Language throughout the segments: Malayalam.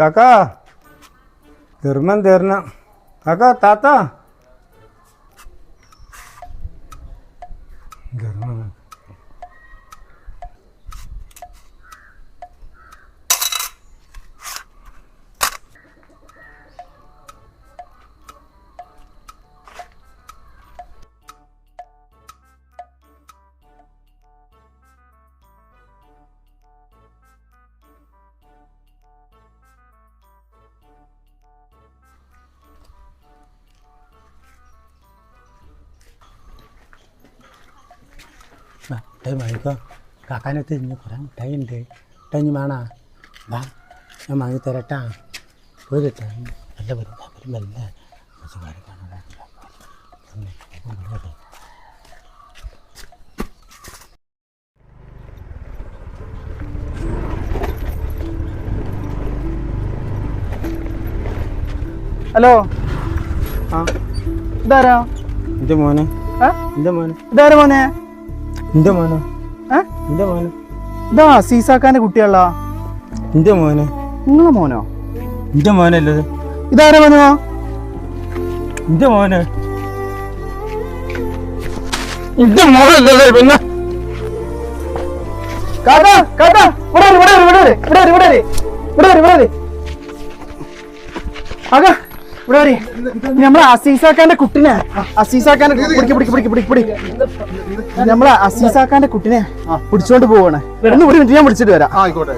കാക്കാ ധർമ്മം തരണം കാക്കാ താത്ത. ടൈം ആയിക്കോ കാക്കാനത്ത് ഇന്ന് കുറേ മിഠായി ഉണ്ട് ടൈം വേണ വാ ഞാൻ വാങ്ങി തരട്ടാ ഒരു ടൈം നല്ല വരും വരും നല്ല പച്ചക്കറി കാണാൻ ഹലോ ആ ഇതാരാ എന്റെ മോനെ എന്റെ മോനെ ഇതാരാ മോനെ എന്റെ മോനെ. ഏ? എന്റെ മോനെ. ഇതാ സീസാക്കാന്റെ കുട്ടികളാ എന്റെ മോനെ. നിങ്ങളെ മോനോ? എന്റെ മോനല്ലത് ഇതാരാ മോനോ? എന്റെ മോനെ. എന്റെ മോനല്ലത് പിന്നെ? കാക്കാ കാക്കാ ഇവിടെ ഇവിടെ ഇവിടെ ഇവിടെ ഇവിടെ ഇവിടെ ഇവിടെ വര്. കാക്കാ. ഇവിടെ വരി. നമ്മളെ അസീസാക്കാന്റെ കുട്ടിനെ. അസീസാക്കാന്റെ പിടിക്ക് പിടിക്ക് പിടിക്ക് പിടിക്ക് പിടി നമ്മളെ അസീസാക്കാന്റെ കുട്ടിനെ പിടിച്ചോണ്ട് പോവാണ്. ഒന്ന് ഒരു മിനിറ്റ് ഞാൻ പിടിച്ചിട്ട് വരാം. ആയിക്കോട്ടെ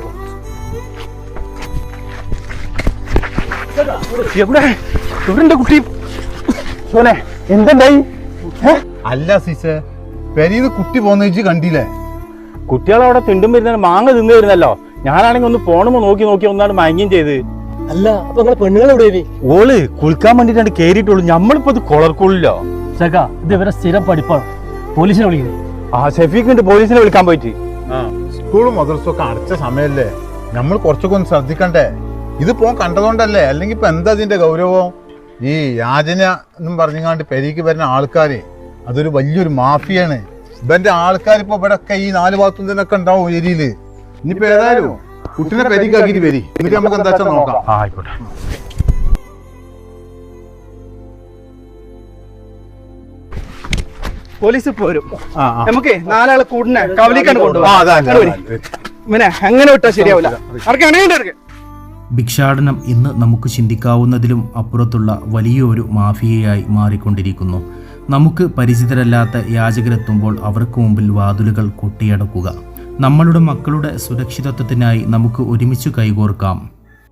എവിടെ? എവിടെ കുട്ടി? സോനെ എന്തുണ്ടായി? അല്ല അസീസ്. പെരീന്ന് കുട്ടി പോന്ന ചേച്ചി കണ്ടില്ലേ? കുട്ടികളവിടെ തിണ്ടും വരുന്ന മാങ്ങ തിന്നു വരുന്നല്ലോ. ഞാനാണെങ്കിൽ ഒന്ന് പോണുമ്പോ നോക്കി നോക്കി ഒന്നാണ് മയങ്ങുകയും ചെയ്ത്. അല്ല അപ്പൊ നിങ്ങളെ പെണ്ണുങ്ങൾ എവിടെ ഓൾ കുളിക്കാൻ വേണ്ടിട്ടാണ് കേറിയിട്ടുള്ളൂ. നമ്മളിപ്പോ ഇത് കൊളർക്കുള്ളോ ചക്ക ഇത് ഇവരെ സ്ഥിരം പഠിപ്പാണ്. പോലീസിനെ വിളിക്കുന്നത്. ആ ഷെഫീഖിന്റെ പോലീസിനെ വിളിക്കാൻ പോയിട്ട്. സ്കൂളും മദ്രസും ഒക്കെ അടച്ച സമയല്ലേ? നമ്മൾ കുറച്ചൊക്കെ ഒന്ന് ശ്രദ്ധിക്കണ്ടേ? ഇത് പോകാൻ കണ്ടതുകൊണ്ടല്ലേ? അല്ലെങ്കിൽ ഇപ്പൊ എന്താ ഇതിന്റെ ഗൗരവം? ഈ യാചന എന്നും പറഞ്ഞുകൊണ്ട് പെരീക്ക് വരുന്ന ആൾക്കാര് അതൊരു വലിയൊരു മാഫിയാണ്. ഇവന്റെ ആൾക്കാർ ഇപ്പൊ ഇവിടെ ഒക്കെ ഈ നാല് ഭാഗത്തും ഇതിനൊക്കെ ഉണ്ടാവും ഏരിയയിൽ. ഇനിയിപ്പോ ഏതായാലും കുട്ടിനെ പരിക്കാക്കിട്ട് വരി. എന്നിട്ട് നമുക്ക് എന്താ വെച്ചാൽ നോക്കാം. ആ, ആയിക്കോട്ടെ. പോലീസ് പോരും. നമുക്ക് നാലാളെ കൂടിനെ കവലിക്കാണ് കൊണ്ടുപോകും അങ്ങനെ വിട്ടാ ശരിയാവില്ല. അവർക്ക് അണയുണ്ട് അവർക്ക് ഭിക്ഷാടനം ഇന്ന് നമുക്ക് ചിന്തിക്കാവുന്നതിലും അപ്പുറത്തുള്ള വലിയൊരു മാഫിയയായി മാറിക്കൊണ്ടിരിക്കുന്നു. നമുക്ക് പരിചിതരല്ലാത്ത യാചകരെത്തുമ്പോൾ അവർക്ക് മുമ്പിൽ വാതിലുകൾ കൊട്ടിയടക്കുക. നമ്മളുടെ മക്കളുടെ സുരക്ഷിതത്വത്തിനായി നമുക്ക് ഒരുമിച്ച് കൈകോർക്കാം.